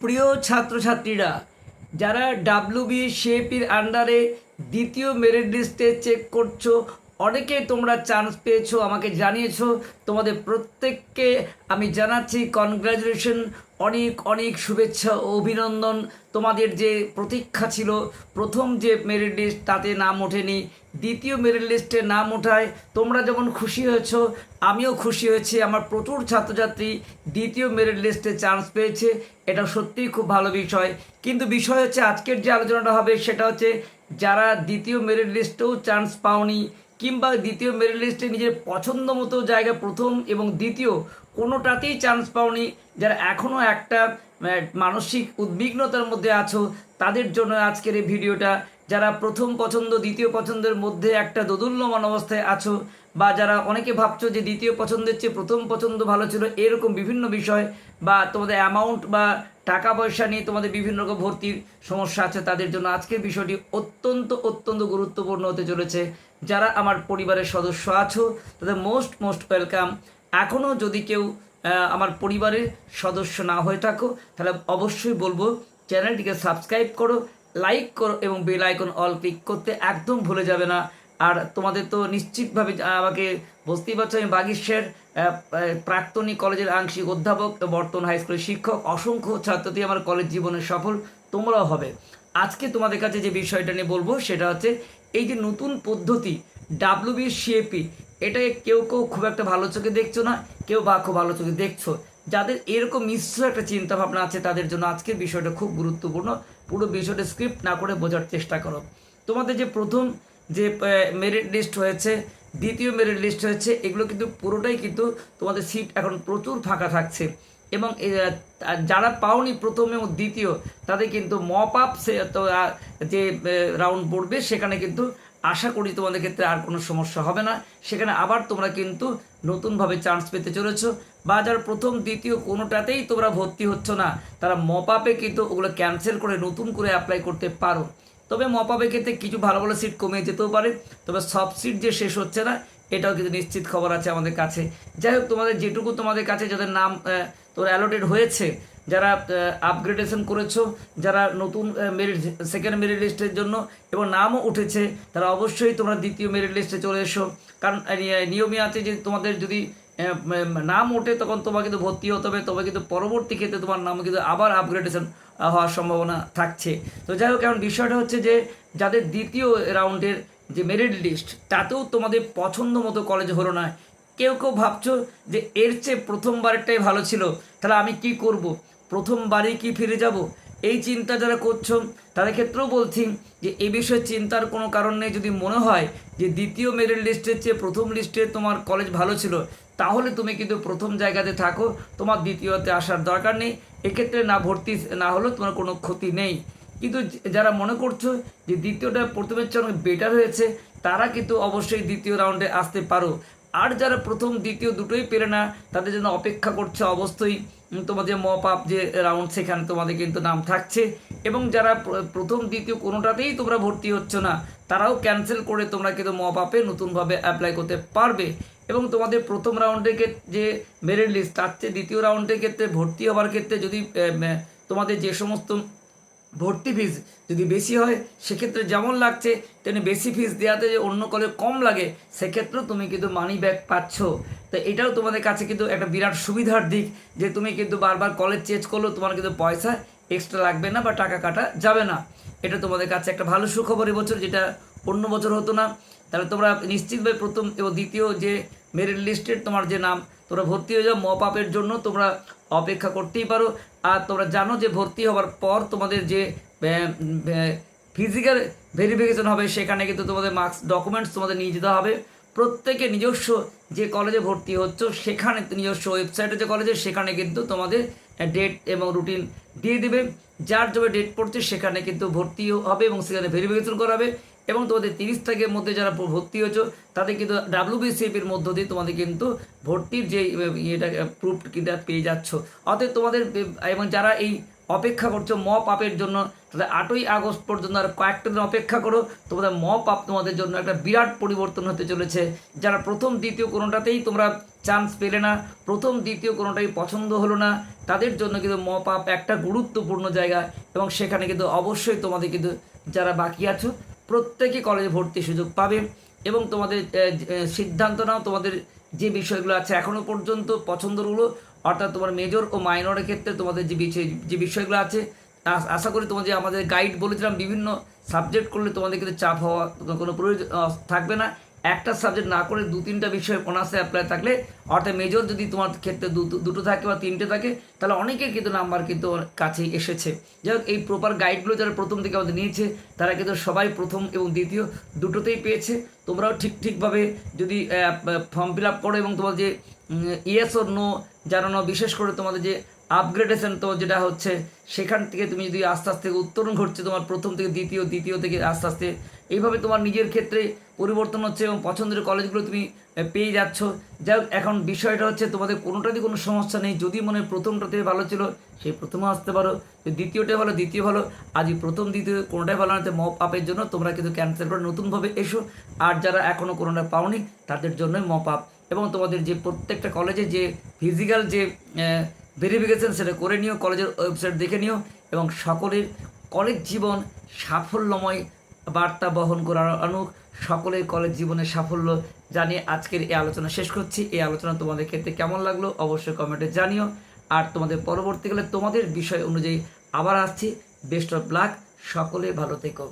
প্রিয় ছাত্রছাত্রীরা, যারা ডাব্লিউবি শেপির আন্ডারে দ্বিতীয় মেরিট লিস্টে চেক করছ অনেকে তোমরা চান্স পেয়েছ, আমাকে জানিয়েছো। তোমাদের প্রত্যেককে আমি জানাচ্ছি কনগ্রাচুলেশন অনেক অনেক শুভেচ্ছা ও অভিনন্দন। তোমাদের যে প্রতীক্ষা ছিল, প্রথম যে মেরিট লিস্ট তাতে নাম ওঠেনি দ্বিতীয় মেরিট লিস্টে নাম ওঠায়। তোমরা যেমন খুশি হয়েছ, আমিও খুশি হয়েছি। আমার প্রচুর ছাত্রছাত্রী দ্বিতীয় মেরিট লিস্টে চান্স পেয়েছে। এটা সত্যিই খুব ভালো বিষয়। কিন্তু বিষয় হচ্ছে, আজকের যে আলোচনাটা হবে, সেটা হচ্ছে যারা দ্বিতীয় মেরিট লিস্টেও চান্স পাওনি কিংবা দ্বিতীয় মেরিট লিস্টে নিজের পছন্দ মতো জায়গা প্রথম এবং দ্বিতীয় কোনোটাতেই চান্স পাওনি, যারা এখনও একটা মানসিক উদ্বিগ্নতার মধ্যে আছো, তাদের জন্য আজকের এই ভিডিওটা যারা প্রথম পছন্দ, দ্বিতীয় পছন্দের মধ্যে একটা দোদুল্যমান অবস্থায় আছো, বা যারা অনেকে ভাবছ যে দ্বিতীয় পছন্দের চেয়ে প্রথম পছন্দ ভালো ছিল, এরকম বিভিন্ন বিষয়, বা তোমাদের অ্যামাউন্ট বা টাকা পয়সা নিয়ে তোমাদের বিভিন্ন রকম ভর্তির সমস্যা আছে, তাদের জন্য আজকের বিষয়টি অত্যন্ত অত্যন্ত গুরুত্বপূর্ণ হতে চলেছে। যারা আমার পরিবারের সদস্য আছো, তাদের মোস্ট মোস্ট ওয়েলকাম এখনও যদি কেউ আমার পরিবারের সদস্য না হয়ে থাকো, তাহলে অবশ্যই বলব, চ্যানেলটিকে সাবস্ক্রাইব করো লাইক করো এবং বেল আইকন অল ক্লিক করতে একদম ভুলে যাবে না। আর তোমাদের তো নিশ্চিতভাবে আমাকে বুঝতেই পারছ, আমি বাগিশের প্রাক্তনী কলেজের আংশিক অধ্যাপক, বর্তমান হাই স্কুলের শিক্ষক, অসংখ্য ছাত্রী আমার কলেজ জীবনে সফল, তোমরাও হবে। আজকে তোমাদের কাছে যে বিষয়টা নিয়ে বলব, সেটা হচ্ছে এই যে নতুন পদ্ধতি ডাব্লিউবি সিএপি এটাকে কেউ কেউ খুব একটা ভালো চোখে দেখছ না, কেউ বা খুব ভালো চোখে দেখছ। যাদের এরকম মিশ্র একটা চিন্তাভাবনা আছে, তাদের জন্য আজকের বিষয়টা খুব গুরুত্বপূর্ণ। পুরো বিষয়টা স্ক্রিপ্ট না করে বোঝার চেষ্টা করো। তোমাদের যে প্রথম যে মেরিট লিস্ট হয়েছে, দ্বিতীয় মেরিট লিস্ট হয়েছে, এগুলো কিন্তু পুরোটাই কিন্তু তোমাদের সিট এখন প্রচুর ফাঁকা থাকছে। এবং যারা পাওনি প্রথম এবং দ্বিতীয়, তাদের কিন্তু মপ আপ যে রাউন্ড পড়বে, সেখানে কিন্তু আশা করি তোমাদের ক্ষেত্রে আর কোনো সমস্যা হবে না। সেখানে আবার তোমরা কিন্তু নতুনভাবে চান্স পেতে চলেছ। বা যারা প্রথম, দ্বিতীয় কোনোটাতেই তোমরা ভর্তি হচ্ছ না। তারা মপ আপে কিন্তু ওগুলো ক্যান্সেল করে নতুন করে অ্যাপ্লাই করতে পারো। তবে মপাবের ক্ষেত্রে কিছু ভালো ভালো সিট কমে যেতেও পারে। তবে সব সিট যে শেষ হচ্ছে না এটাও কিন্তু নিশ্চিত খবর আছে আমাদের কাছে। যাই হোক তোমাদের যেটুকু তোমাদের কাছে যাদের নাম তোমার অ্যালোটেড হয়েছে যারা আপগ্রেডেশন করেছ যারা নতুন মেরিট সেকেন্ড মেরিট লিস্টের জন্য এবং নামও উঠেছে তারা অবশ্যই তোমরা দ্বিতীয় মেরিট লিস্টে চলে এসো। কারণ আহ, নিয়মে আছে যে তোমাদের যদি নাম ওঠে তখন তোমার কিন্তু ভর্তি হতে হবে তবে কিন্তু পরবর্তী ক্ষেত্রে তোমার নাম কিন্তু আবার আপগ্রেডেশন হওয়ার সম্ভাবনা থাকছে। তো যাই হোক এখন বিষয়টা হচ্ছে যে যাদের দ্বিতীয় রাউন্ডের যে মেরিট লিস্ট, তাতেও তোমাদের পছন্দ মতো কলেজ হলো না। কেউ কেউ ভাবছ যে এর চেয়ে প্রথমবারেরটাই ভালো ছিল, তাহলে আমি কি করব? প্রথমবারেই কি ফিরে যাব? এই চিন্তা যারা করছ, তাদের ক্ষেত্রেও বলছি যে এ বিষয়ে চিন্তার কোনো কারণ নেই। যদি মনে হয় যে দ্বিতীয় মেরিট লিস্টের চেয়ে প্রথম লিস্টে তোমার কলেজ ভালো ছিল, তাহলে তুমি কিন্তু প্রথম জায়গাতে থাকো। তোমার দ্বিতীয়তে আসার দরকার নেই। এক্ষেত্রে না ভর্তি, না হলেও তোমার কোনো ক্ষতি নেই। কিন্তু যারা মনে করছ যে দ্বিতীয়টা প্রথমের চেয়ে অনেক বেটার হয়েছে, তারা কিন্তু অবশ্যই দ্বিতীয় রাউন্ডে আসতে পারো। আর যারা প্রথম, দ্বিতীয় দুটোই পেরে না, তাদের জন্য অপেক্ষা করছে অবশ্যই তোমাদের মপ আপ যে রাউন্ড সেখানে তোমাদের কিন্তু নাম থাকছে। এবং যারা প্রথম, দ্বিতীয় কোনোটাতেই তোমরা ভর্তি হচ্ছ না, তারাও ক্যান্সেল করে তোমরা কিন্তু মপ আপে নতুনভাবে অ্যাপ্লাই করতে পারবে। এবং তোমাদের প্রথম রাউন্ডের ক্ষেত্রে যে মেরিট লিস্ট তার চেয়ে দ্বিতীয় রাউন্ডের ক্ষেত্রে ভর্তি হওয়ার ক্ষেত্রে যদি তোমাদের যে সমস্ত ভর্তি ফিস যদি বেশি হয়, সেক্ষেত্রে যেমন লাগছে, তেমনি বেশি ফিস দেওয়াতে যে অন্য কলেজ কম লাগে, সেক্ষেত্রেও তুমি কিন্তু মানি ব্যাক পাচ্ছ। তো এটাও তোমাদের কাছে কিন্তু একটা বিরাট সুবিধার দিক, যে তুমি কিন্তু বারবার কলেজ চেঞ্জ করলেও তোমার কিন্তু পয়সা এক্সট্রা লাগবে না বা টাকা কাটা যাবে না। এটা তোমাদের কাছে একটা ভালো সুখবর এবছর যেটা অন্য বছর হতো না। তাহলে তোমরা নিশ্চিতভাবে প্রথম এবং দ্বিতীয় যে মেরিট লিস্টের তোমার যে নাম, তোমরা ভর্তি হয়ে যাও মপ আপের জন্য তোমরা অপেক্ষা করতেই পারো। আর তোমরা জানো যে ভর্তি হওয়ার পর তোমাদের যে ফিজিক্যাল ভেরিফিকেশন হবে, সেখানে কিন্তু তোমাদের মার্কস ডকুমেন্টস তোমাদের নিয়ে যেতে হবে। প্রত্যেকে নিজস্ব যে কলেজে ভর্তি হচ্ছ, সেখানে নিজস্ব ওয়েবসাইটে যে কলেজে সেখানে কিন্তু তোমাদের ডেট এবং রুটিন দিয়ে দেবে। যার জবে ডেট পড়ছে, সেখানে কিন্তু ভর্তি হবে এবং সেখানে ভেরিফিকেশন করাবে এবং তোমাদের তিরিশ তারিখের মধ্যে যারা ভর্তি হয়েছো, তাদের কিন্তু ডাব্লিউবিসিএফের মধ্য দিয়ে তোমাদের কিন্তু ভর্তির যে ইয়েটা প্রুফ কিন্তু পেয়ে যাচ্ছ। অতএব তোমাদের এবং যারা এই অপেক্ষা করছ মপ আপের জন্য তাহলে আটই আগস্ট পর্যন্ত আর কয়েকটা দিন অপেক্ষা করো। তোমাদের মপ আপ তোমাদের জন্য একটা বিরাট পরিবর্তন হতে চলেছে। যারা প্রথম, দ্বিতীয় কোনোটাতেই তোমরা চান্স পেলে না, প্রথম, দ্বিতীয় কোনোটাই পছন্দ হলো না, তাদের জন্য কিন্তু মপ আপ একটা গুরুত্বপূর্ণ জায়গা। এবং সেখানে কিন্তু অবশ্যই তোমাদের কিন্তু যারা বাকি আছো প্রত্যেকে কলেজে ভর্তির সুযোগ পাবে এবং তোমাদের সিদ্ধান্ত নাও তোমাদের যে বিষয়গুলো আছে এখনও পর্যন্ত পছন্দগুলো অর্থাৎ তোমার মেজর ও মাইনরের ক্ষেত্রে তোমাদের যে যে বিষয়গুলো আছে আশা করি তোমাদের আমাদের গাইড বলেছিলাম, বিভিন্ন সাবজেক্ট করলে তোমাদের কিন্তু চাপ হওয়া কোনো প্রয়োজন থাকবে না। একটা সাবজেক্ট না করে দু তিনটা বিষয়ে অনার্সে অ্যাপ্লাই থাকলে, অর্থাৎ মেজর যদি তোমার ক্ষেত্রে দুটো থাকে বা তিনটে থাকে, তাহলে অনেকের কিন্তু নাম্বার কিন্তু কাছেই এসেছে। যাই হোক, এই প্রপার গাইডগুলো যারা প্রথম থেকে আমাদের নিয়েছে, তারা কিন্তু সবাই প্রথম এবং দ্বিতীয় দুটোতেই পেয়েছে। তোমরাও ঠিক ঠিকভাবে যদি ফর্ম ফিল আপ করো এবং তোমার যে ইয়েস ওর নো জানানো, বিশেষ করে তোমাদের যে আপগ্রেডেশন তো যেটা হচ্ছে, সেখান থেকে তুমি যদি আস্তে আস্তে উত্তরণ ঘটছে তোমার প্রথম থেকে দ্বিতীয় দ্বিতীয় থেকে আস্তে আস্তে এইভাবে তোমার নিজের ক্ষেত্রে পরিবর্তন হচ্ছে এবং পছন্দের কলেজগুলো তুমি পেয়ে যাচ্ছ। যাই এখন বিষয়টা হচ্ছে তোমাদের কোনোটাতে কোনো সমস্যা নেই। যদি মনে প্রথমটাতে ভালো ছিল, সেই প্রথমে আসতে পারো। দ্বিতীয়টাই ভালো, দ্বিতীয় ভালো, আজই প্রথম, দ্বিতীয়, কোনোটাই ভালো না মপ আপের জন্য তোমরা কিন্তু ক্যান্সেল করে নতুনভাবে এসো। আর যারা এখনও কোনোটা পাওনি, তাদের জন্যই মপ আপ এবং তোমাদের যে প্রত্যেকটা কলেজে যে ফিজিক্যাল যে ভেরিফিকেশন সেটা করে নিও। কলেজের ওয়েবসাইট দেখে নিও। এবং সকলের কলেজ জীবন সাফল্যময় বার্তা বহন করার আনুক সকলের কলেজ জীবনের সাফল্য জানিয়ে আজকের এই আলোচনা শেষ করছি। এই আলোচনা তোমাদের ক্ষেত্রে কেমন লাগল অবশ্যই কমেন্টে জানিও। আর তোমাদের পরবর্তীকালে তোমাদের বিষয় অনুযায়ী আবার আসছি। বেস্ট অফ লাক সকলে ভালো থেকো।